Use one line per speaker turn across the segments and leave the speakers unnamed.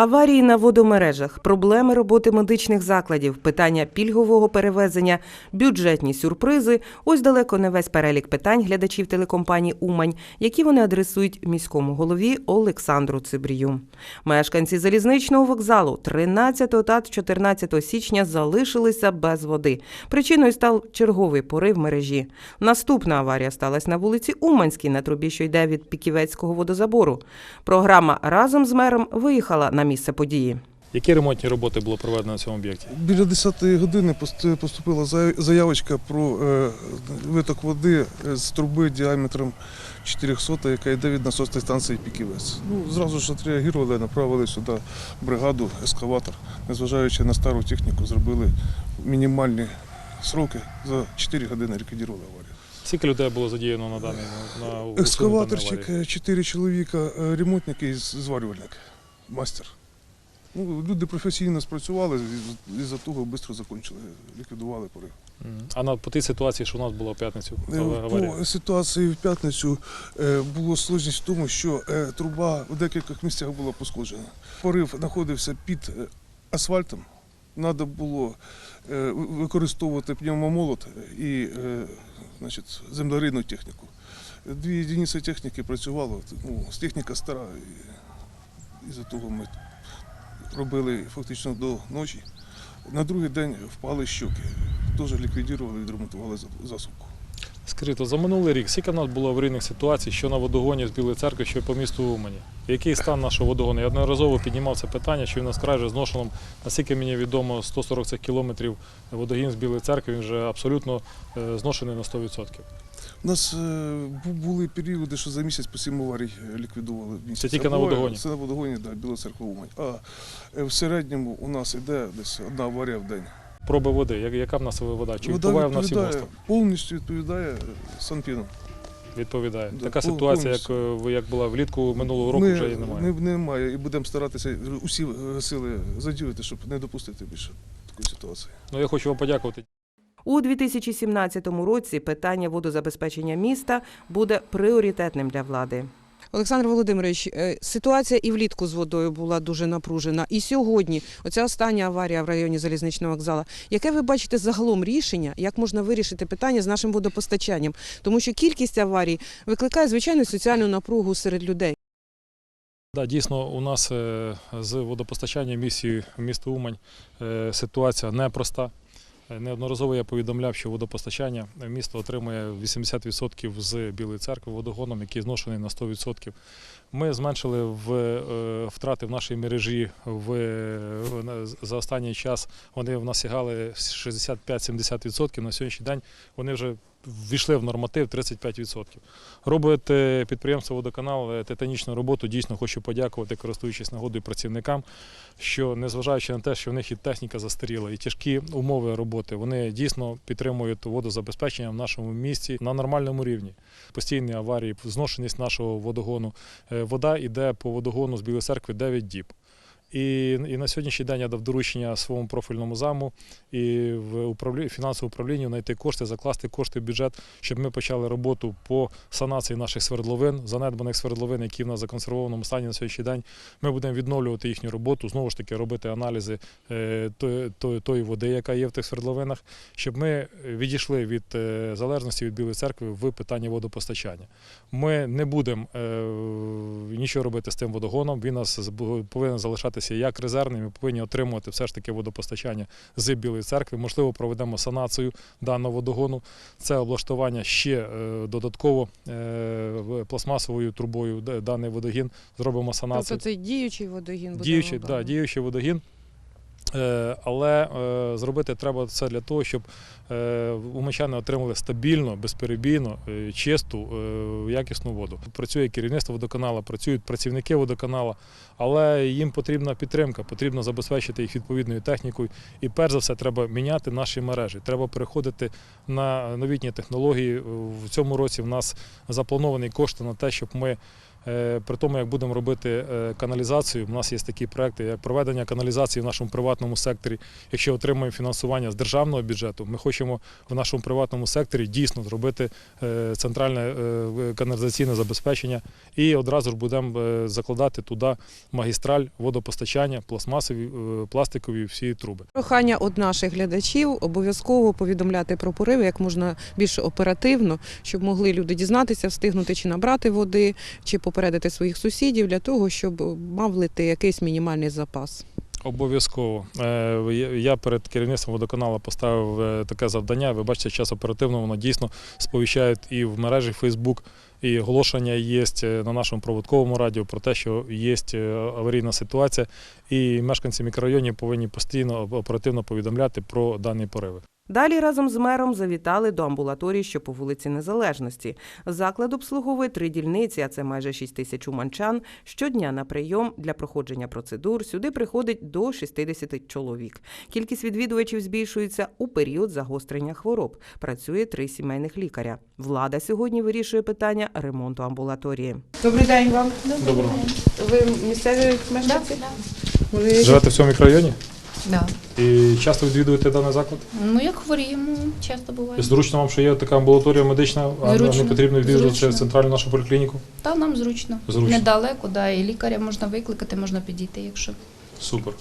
Аварії на водомережах, проблеми роботи медичних закладів, питання пільгового перевезення, бюджетні сюрпризи ось далеко не весь перелік питань глядачів телекомпанії Умань, які вони адресують міському голові Олександру Цибрію. Мешканці залізничного вокзалу 13 та 14 січня залишилися без води. Причиною став черговий порив мережі. Наступна аварія сталася на вулиці Уманській на трубі, що йде від Піківецького водозабору. Програма разом з мером виїхала на місце події.
Які ремонтні роботи було проведено на цьому об'єкті?
Біля 10-ї години поступила заявочка про е, виток води з труби діаметром 400, яка йде від насосної станції Піківець. Ну, зразу ж відреагували, направили сюди бригаду, ескаватор. Незважаючи на стару техніку, зробили мінімальні сроки. За 4 години ліквідували аварію.
Скільки людей було задіяно на даний на
Екскаваторчик, 4 чоловіка, е, ремонтник і зварювальник, мастер. Ну, люди професійно спрацювали, і за того швидко закінчили, ліквідували порив.
А на по тій ситуації, що у нас була в п'ятницю
Е. По ситуації в п'ятницю е, було сложність в тому, що е, труба в декількох місцях була пошкоджена. Порив знаходився під асфальтом. Треба було використовувати пневмомолот і значить, землерийну техніку. Дві одиниці техніки працювало, ну, техніка стара, і, і за того ми робили фактично до ночі. На другий день впали щоки. Теж ліквідували, відремонтували за- засувку.
Скрито, за минулий рік скільки в нас було аварійних ситуацій, що на водогоні з Білої церкви, що по місту Умані? Який стан нашого водогону? Я одноразово піднімав це питання, що він нас край вже зношено. Наскільки мені відомо, 140 цих кілометрів водогін з Білої церкви, він вже абсолютно е, зношений на 100%.
У нас е, були періоди, що за місяць по сім аварій е, ліквідували. в місяць.
Це тільки на водогоні?
Це на водогоні, так, да, Біла церква Умань. А в середньому у нас іде десь одна аварія в день.
Проби води, яка в нас вода? Чи
Вода
впливає в нас і
відповідає,
мостом?
повністю відповідає Санпіну.
Відповідає.
Да,
Така ситуація, як, е, як була влітку минулого року,
Ми,
вже і немає.
не- немає і будемо старатися усі е, сили задіяти, щоб не допустити більше такої ситуації.
Ну я хочу вам подякувати.
У 2017 році питання водозабезпечення міста буде пріоритетним для влади.
Олександр Володимирович, е, ситуація і влітку з водою була дуже напружена. І сьогодні, оця остання аварія в районі залізничного вокзалу. Яке ви бачите загалом рішення, як можна вирішити питання з нашим водопостачанням? Тому що кількість аварій викликає звичайну соціальну напругу серед людей.
Да, дійсно, у нас е, з водопостачанням місії міста Умань е, ситуація непроста. Е, Неодноразово я повідомляв, що водопостачання місто отримує 80% з Білої церкви водогоном, який зношений на 100%. Ми зменшили в, е, втрати в нашій мережі в, в- за останній час. Вони в нас сягали 65-70%. На сьогоднішній день вони вже ввійшли в норматив 35%. Робить е, підприємство Водоканал е, титанічну роботу. Дійсно хочу подякувати, користуючись нагодою працівникам, що незважаючи на те, що в них і техніка застаріла, і тяжкі умови роботи, вони дійсно підтримують водозабезпечення в нашому місті на нормальному рівні. Постійні аварії, зношеність нашого водогону. Вода йде по водогону з Білої церкви 9 діб. І, і на сьогоднішній день я дав доручення своєму профільному заму і в управлі... фінансовому управлінню знайти кошти, закласти кошти в бюджет, щоб ми почали роботу по санації наших свердловин, занедбаних свердловин, які в нас законсервованому стані на сьогоднішній день. Ми будемо відновлювати їхню роботу, знову ж таки робити аналізи е, тої, води, яка є в тих свердловинах, щоб ми відійшли від е, залежності від Білої церкви в питанні водопостачання. Ми не будемо е, нічого робити з тим водогоном. Він нас повинен залишатися як резервний. Ми повинні отримувати все ж таки водопостачання з Білої церкви. Можливо, проведемо санацію даного водогону. Це облаштування ще е, додатково е, пластмасовою трубою даний водогін. Зробимо санацію.
Тобто це діючий водогін.
Діючий, да, діючий водогін. Е, Але е, зробити треба це для того, щоб е, умичани отримали стабільно, безперебійно, чисту, якісну воду. Працює керівництво водоканалу, працюють працівники водоканалу, але їм потрібна підтримка, потрібно забезпечити їх відповідною технікою. І перш за все, треба міняти наші мережі. Треба переходити на новітні технології. В цьому році в нас заплановані кошти на те, щоб ми При тому, як будемо робити е, каналізацію, у нас є такі проекти, як проведення каналізації в нашому приватному секторі. Якщо отримаємо фінансування з державного бюджету, ми хочемо в нашому приватному секторі дійсно зробити е, центральне е, каналізаційне забезпечення і одразу ж будемо е, закладати туди магістраль водопостачання, пластмасові, е, пластикові всі труби.
Прохання від наших глядачів обов'язково повідомляти про пориви як можна більш оперативно, щоб могли люди дізнатися, встигнути чи набрати води, чи попередити своїх сусідів для того, щоб мав лити якийсь мінімальний запас.
Обов'язково. Е, я- перед керівництвом водоканалу поставив е, таке завдання. Ви бачите, час оперативно воно дійсно сповіщають і в мережі Facebook, і оголошення є е, на нашому проводковому радіо про те, що є е, аварійна ситуація, і мешканці мікрорайонів повинні постійно оперативно повідомляти про дані пориви.
Далі разом з мером завітали до амбулаторії, що по вулиці Незалежності. Заклад обслуговує три дільниці, а це майже 6 тисяч уманчан. Щодня на прийом для проходження процедур сюди приходить до 60 чоловік. Кількість відвідувачів збільшується у період загострення хвороб. Працює три сімейних лікаря. Влада сьогодні вирішує питання ремонту амбулаторії.
Добрий день вам.
Доброго.
Ви місцеві мешканці? Ви
Живете в цьому мікрорайоні
Да.
і часто відвідуєте даний заклад?
Ну, як хворіємо, часто буває.
Зручно вам, що є така амбулаторія медична, а не
Зручно.
потрібно відвідувати
Зручно.
центральну нашу поліклініку?
Та нам зручно.
Зручно.
Недалеко, да, і лікаря можна викликати, можна підійти, якщо.
Супер.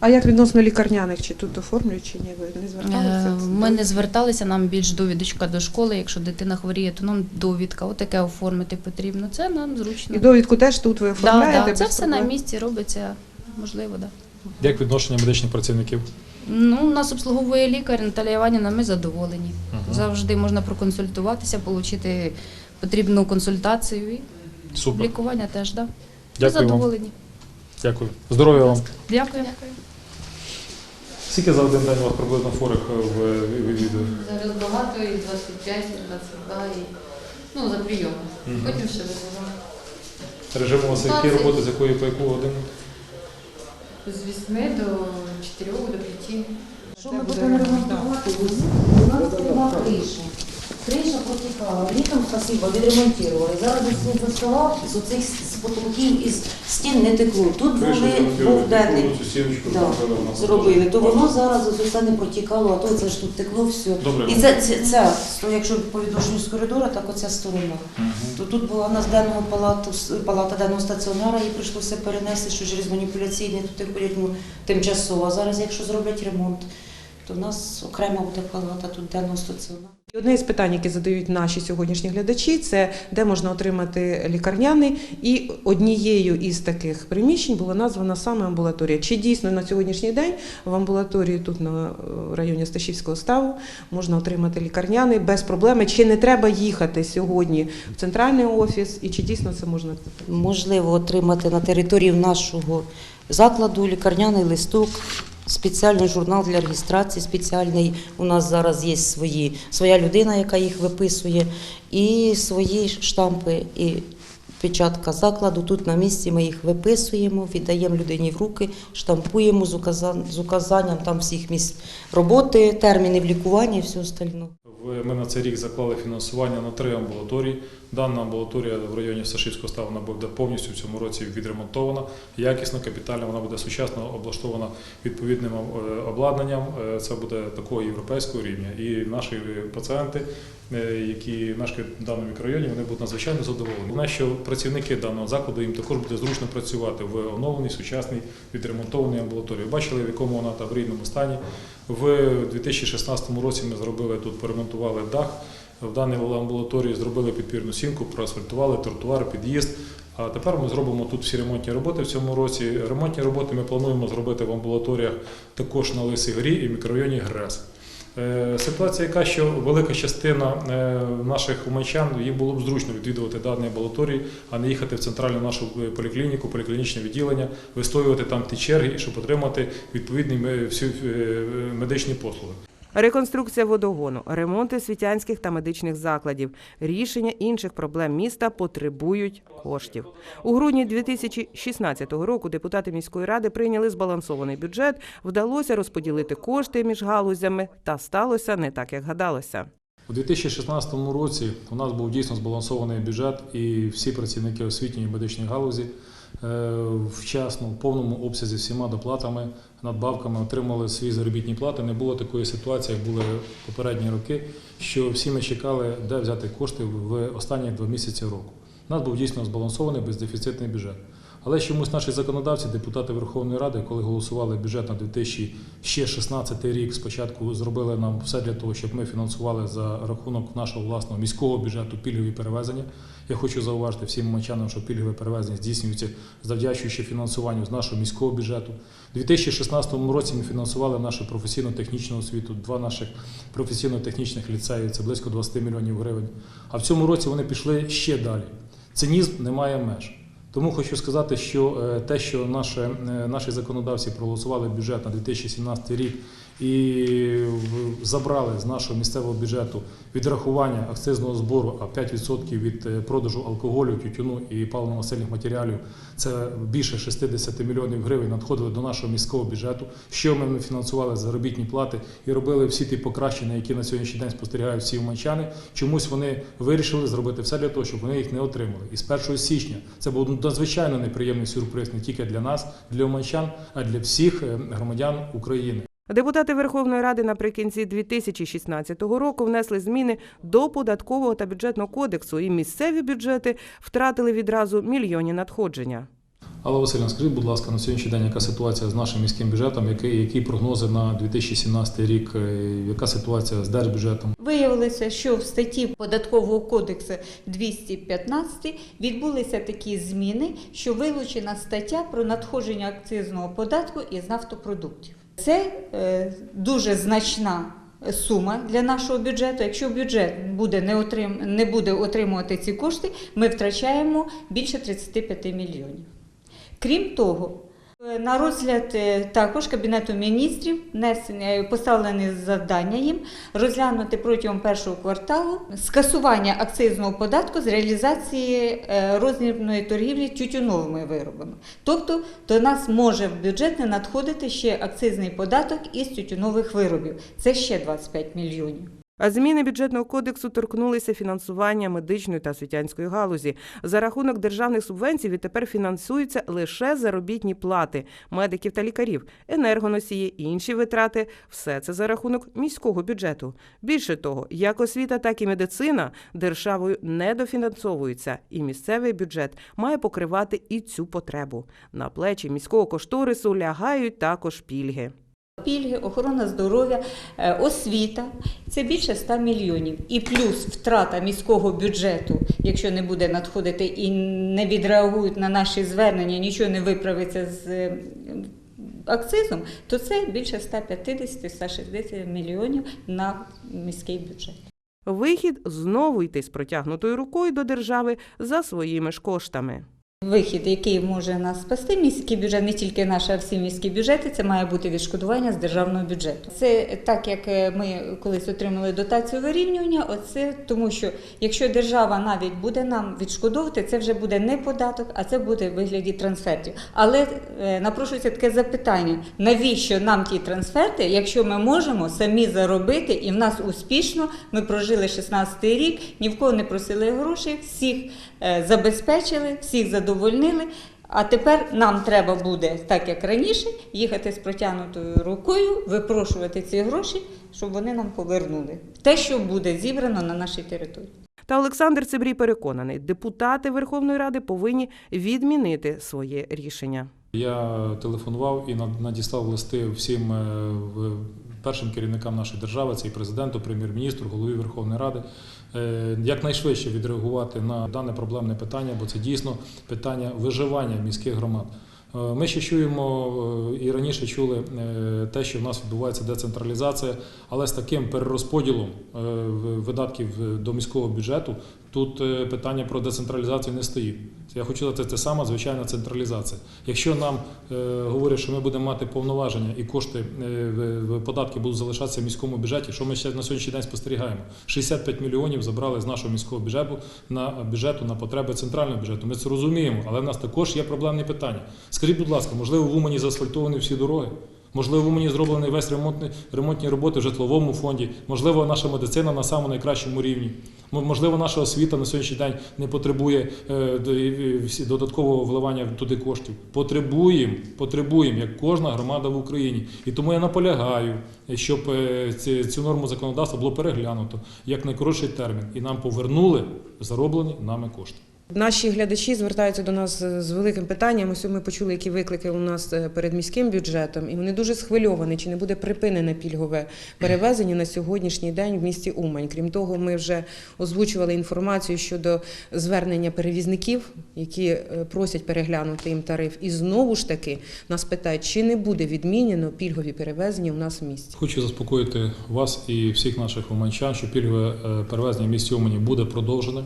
А як відносно лікарняних? Чи тут оформлюють, чи ні? Ви не зверталися?
Е, Ми не зверталися, нам більш довідочка до школи. Якщо дитина хворіє, то нам довідка. Отаке оформити потрібно. Це нам зручно.
І довідку теж тут ви
да,
оформляєте?
да. Це
без
все на
проблем?
місці робиться, можливо, да.
Як відношення медичних працівників?
Ну, нас обслуговує лікар Наталія Іванівна, ми задоволені. Завжди можна проконсультуватися, отримати потрібну консультацію і
Супер.
лікування теж, да. Ми
Дякую вам.
задоволені.
Дякую. Здоров'я вам.
Дякую.
Скільки за один день у вас приблизно хворих е, в відео?
Зараз багато і 25, і 22, і ну, за прийом. Потім ще визиваємо.
Режим у вас який роботи, з якої по яку годину?
З 8 до 4, до 5.
Що ми будемо ремонтувати? У нас немає криша. Криша протікала. Літом, спасибо, відремонтували. Зараз сніг заставав, з оцих з потолків із стін не текло. Тут були був. Да, Зробили, то воно зараз ось усе не протікало, а то це ж тут текло все.
Добре.
І це, це, ця, то якщо по відношенню з коридора, так оця сторона. То тут була в нас денного палату, палата денного стаціонара, їй прийшлося перенести, що через маніпуляційний тут ходять тимчасово. А зараз, якщо зроблять ремонт, то в нас окрема буде палата тут денного стаціонару.
І Одне із питань, які задають наші сьогоднішні глядачі, це де можна отримати лікарняний. І однією із таких приміщень була названа саме амбулаторія. Чи дійсно на сьогоднішній день в амбулаторії тут на е, районі Сташівського ставу можна отримати лікарняний без проблеми? Чи не треба їхати сьогодні в центральний офіс, і чи дійсно це можна?
Можливо отримати на території нашого закладу лікарняний листок, спеціальний журнал для реєстрації, спеціальний. У нас зараз є свої, своя людина, яка їх виписує, і свої штампи і печатка закладу. Тут на місці ми їх виписуємо, віддаємо людині в руки, штампуємо з, указан, з указанням там всіх місць роботи, термінів лікування і все остальне.
Ми на цей рік заклали фінансування на три амбулаторії. Дана амбулаторія в районі Сашівського ставу вона буде повністю в цьому році відремонтована, якісно, капітально. Вона буде сучасно облаштована відповідним е, обладнанням. Е, Це буде такого європейського рівня. І наші пацієнти, е, які в даному мікрорайоні, вони будуть надзвичайно задоволені. Головне, що працівники даного закладу їм також буде зручно працювати в оновленій, сучасній, відремонтованій амбулаторії. Бачили, в якому вона та в рідному стані. В 2016 році ми зробили тут, поремонтували дах. В даній амбулаторії зробили підпірну сімку, проасфальтували тротуар, під'їзд. А тепер ми зробимо тут всі ремонтні роботи в цьому році. Ремонтні роботи ми плануємо зробити в амбулаторіях також на Лисій горі і мікрорайоні ГРЕС. Е, Ситуація яка, що велика частина е, наших уманчан їм було б зручно відвідувати дані амбулаторії, а не їхати в центральну нашу е, поліклініку, поліклінічне відділення, вистоювати там ті черги, щоб отримати відповідні медичні послуги.
Реконструкція водогону, ремонти світянських та медичних закладів, рішення інших проблем міста потребують коштів. У грудні 2016 року депутати міської ради прийняли збалансований бюджет, вдалося розподілити кошти між галузями, та сталося не так, як гадалося.
У 2016 році у нас був дійсно збалансований бюджет, і всі працівники освітньої і медичної галузі е, вчасно, в повному обсязі всіма доплатами, надбавками отримали свої заробітні плати. Не було такої ситуації, як були попередні роки, що всі ми чекали, де взяти кошти в останні два місяці року. У нас був дійсно збалансований бездефіцитний бюджет. Але чомусь наші законодавці, депутати Верховної Ради, коли голосували бюджет на 2016 рік, спочатку зробили нам все для того, щоб ми фінансували за рахунок нашого власного міського бюджету пільгові перевезення. Я хочу зауважити всім мочанам, що пільгове перевезення здійснюється завдячуючи фінансуванню з нашого міського бюджету. У 2016 році ми фінансували нашу професійно-технічну освіту, два наших професійно-технічних ліцеї, це близько 20 мільйонів гривень. А в цьому році вони пішли ще далі. Цинізм не має меж. Тому хочу сказати, що е, те, що наші, е, наші законодавці проголосували бюджет на 2017 рік і забрали з нашого місцевого бюджету відрахування акцизного збору, а 5% від е, продажу алкоголю, тютюну і паливно-мастильних матеріалів, це більше 60 мільйонів гривень надходили до нашого міського бюджету. Що ми фінансували заробітні плати і робили всі ті покращення, які на сьогоднішній день спостерігають всі уманчани. Чомусь вони вирішили зробити все для того, щоб вони їх не отримали. І з 1 січня це був надзвичайно неприємний сюрприз не тільки для нас, для уманчан, а для всіх е, громадян України.
Депутати Верховної Ради наприкінці 2016 року внесли зміни до податкового та бюджетного кодексу, і місцеві бюджети втратили відразу мільйонні надходження.
Алла Васильівна, скажіть, будь ласка, на сьогоднішній день яка ситуація з нашим міським бюджетом, які, які прогнози на 2017 рік, е, яка ситуація з держбюджетом?
Виявилося, що в статті податкового кодексу 215 відбулися такі зміни, що вилучена стаття про надходження акцизного податку із нафтопродуктів. Це е, дуже значна сума для нашого бюджету. Якщо бюджет буде не, отрим, не буде отримувати ці кошти, ми втрачаємо більше 35 мільйонів. Крім того, на розгляд е, також Кабінету міністрів внесення поставлені завдання їм розглянути протягом першого кварталу скасування акцизного податку з реалізації е, розмірної торгівлі тютюновими виробами. Тобто до нас може в бюджет не надходити ще акцизний податок із тютюнових виробів. Це ще 25 мільйонів.
А зміни бюджетного кодексу торкнулися фінансування медичної та освітянської галузі. За рахунок державних субвенцій відтепер фінансуються лише заробітні плати медиків та лікарів, енергоносії, інші витрати все це за рахунок міського бюджету. Більше того, як освіта, так і медицина державою не дофінансовуються, і місцевий бюджет має покривати і цю потребу. На плечі міського кошторису лягають також пільги.
Пільги, охорона здоров'я, е, освіта це більше 100 мільйонів. І плюс втрата міського бюджету, якщо не буде надходити і не відреагують на наші звернення, нічого не виправиться з е, акцизом, то це більше 150-160 мільйонів на міський бюджет.
Вихід знову йти з протягнутою рукою до держави за своїми ж коштами.
Вихід, який може нас спасти, міський бюджет, не тільки наш, а всі міські бюджети, це має бути відшкодування з державного бюджету. Це так, як е, ми колись отримали дотацію вирівнювання, оце тому, що якщо держава навіть буде нам відшкодовувати, це вже буде не податок, а це буде в вигляді трансфертів. Але е, напрошується таке запитання: навіщо нам ті трансферти, якщо ми можемо самі заробити, і в нас успішно ми прожили 16-й рік, ні в кого не просили грошей, всіх е, забезпечили, всіх задовольнили. А тепер нам треба буде, так як раніше, їхати з протягнутою рукою, випрошувати ці гроші, щоб вони нам повернули. Те, що буде зібрано на нашій території.
Та Олександр Цибрій переконаний, депутати Верховної Ради повинні відмінити своє рішення.
Я телефонував і над- надіслав листи всім е, в- першим керівникам нашої держави, це і президенту, прем'єр-міністру, голові Верховної Ради, е, якнайшвидше відреагувати на дане проблемне питання, бо це дійсно питання виживання міських громад. Е, Ми ще чуємо е, і раніше чули те, що в нас відбувається децентралізація, але з таким перерозподілом видатків до міського бюджету тут е, питання про децентралізацію не стоїть. Я хочу сказати, це сама звичайна централізація. Якщо нам е, говорять, що ми будемо мати повноваження і кошти е, податки будуть залишатися в міському бюджеті, що ми ще на сьогоднішній день спостерігаємо? 65 мільйонів забрали з нашого міського бюджету на бюджету на потреби центрального бюджету. Ми це розуміємо, але в нас також є проблемні питання. Скажіть, будь ласка, можливо, в Умані заасфальтовані всі дороги? Можливо, в Умані зроблені весь ремонтні, ремонтні роботи в житловому фонді. Можливо, наша медицина на самому найкращому рівні. Можливо, наша освіта на сьогоднішній день не потребує е, додаткового вливання туди коштів. Потребуємо, потребуємо, як кожна громада в Україні. І тому я наполягаю, щоб е, цю норму законодавства було переглянуто як найкоротший термін, і нам повернули зароблені нами кошти.
Наші глядачі звертаються до нас з великим питанням. Ось ми почули, які виклики у нас е, перед міським бюджетом, і вони дуже схвильовані, чи не буде припинене пільгове перевезення на сьогоднішній день в місті Умань. Крім того, ми вже озвучували інформацію щодо звернення перевізників, які е, просять переглянути їм тариф. І знову ж таки нас питають, чи не буде відмінено пільгові перевезення у нас в місті.
Хочу заспокоїти вас і всіх наших уманчан, що пільгове е, перевезення в місті Умані буде продовжене.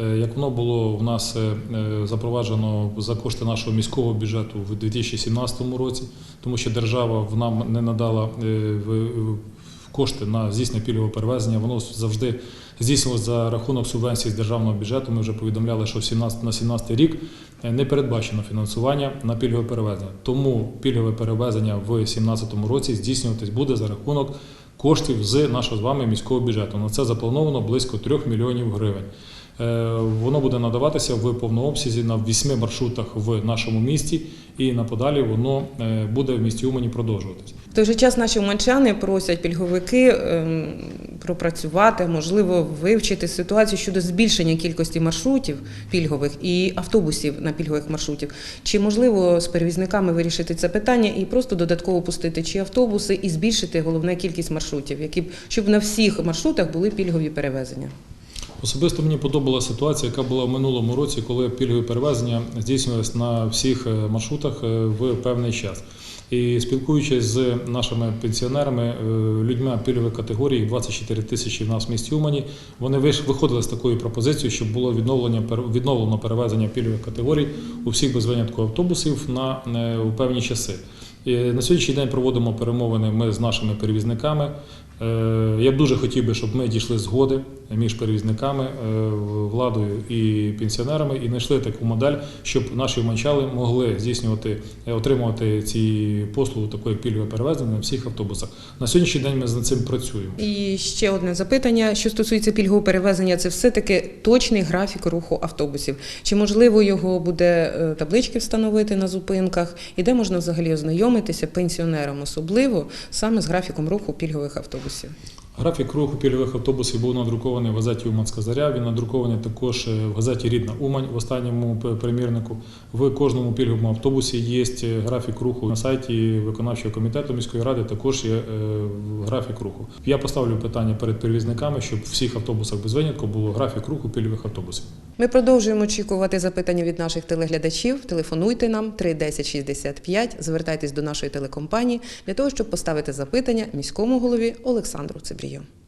Е, Як воно було в нас е, е, запроваджено за кошти нашого міського бюджету в 2017 році, тому що держава нам не надала кошти на здійснення пільгового перевезення. Воно завжди здійснювалося за рахунок субвенцій з державного бюджету. Ми вже повідомляли, що в 17, на 17 рік не передбачено фінансування на пільгове перевезення. Тому пільгове перевезення в 2017 році здійснюватись буде за рахунок коштів з нашого з вами міського бюджету. На це заплановано близько 3 мільйонів гривень. Е, Воно буде надаватися в повному обсязі на 8 маршрутах в нашому місті, і на подалі воно е, буде в місті Умані продовжуватись.
В той же час наші уманчани просять пільговики ем, пропрацювати, можливо, вивчити ситуацію щодо збільшення кількості маршрутів пільгових і автобусів на пільгових маршрутів. Чи можливо з перевізниками вирішити це питання і просто додатково пустити чи автобуси і збільшити головне кількість маршрутів, які б щоб на всіх маршрутах були пільгові перевезення?
Особисто мені подобалася ситуація, яка була в минулому році, коли пільгові перевезення здійснювалися на всіх е, маршрутах е, в певний час. І спілкуючись з нашими пенсіонерами, е, людьми пільгових категорій, їх 24 тисячі в нас в місті Умані, вони виходили з такою пропозицією, щоб було відновлення відновлено перевезення пільгових категорій у всіх без винятку автобусів на у певні часи. І на сьогоднішній день проводимо перемовини ми з нашими перевізниками. Е, Я б дуже хотів би, щоб ми дійшли згоди між перевізниками, е, владою і пенсіонерами і знайшли таку модель, щоб наші уманчали могли здійснювати, е, отримувати ці послуги такої пільгове перевезення на всіх автобусах. На сьогоднішній день ми над цим працюємо.
І ще одне запитання, що стосується пільгового перевезення, це все-таки точний графік руху автобусів. Чи можливо його буде таблички встановити на зупинках, і де можна взагалі ознайомитися пенсіонерам, особливо саме з графіком руху пільгових автобусів? 不行。
Графік руху пільгових автобусів був надрукований в газеті Уманська заря. Він надрукований також в газеті Рідна Умань в останньому примірнику. В кожному пільговому автобусі є графік руху на сайті виконавчого комітету міської ради. Також є е, графік руху. Я поставлю питання перед перевізниками, щоб в всіх автобусах без винятку було графік руху пільгових автобусів.
Ми продовжуємо очікувати запитання від наших телеглядачів. Телефонуйте нам 310 65, звертайтесь до нашої телекомпанії для того, щоб поставити запитання міському голові Олександру Цибрію.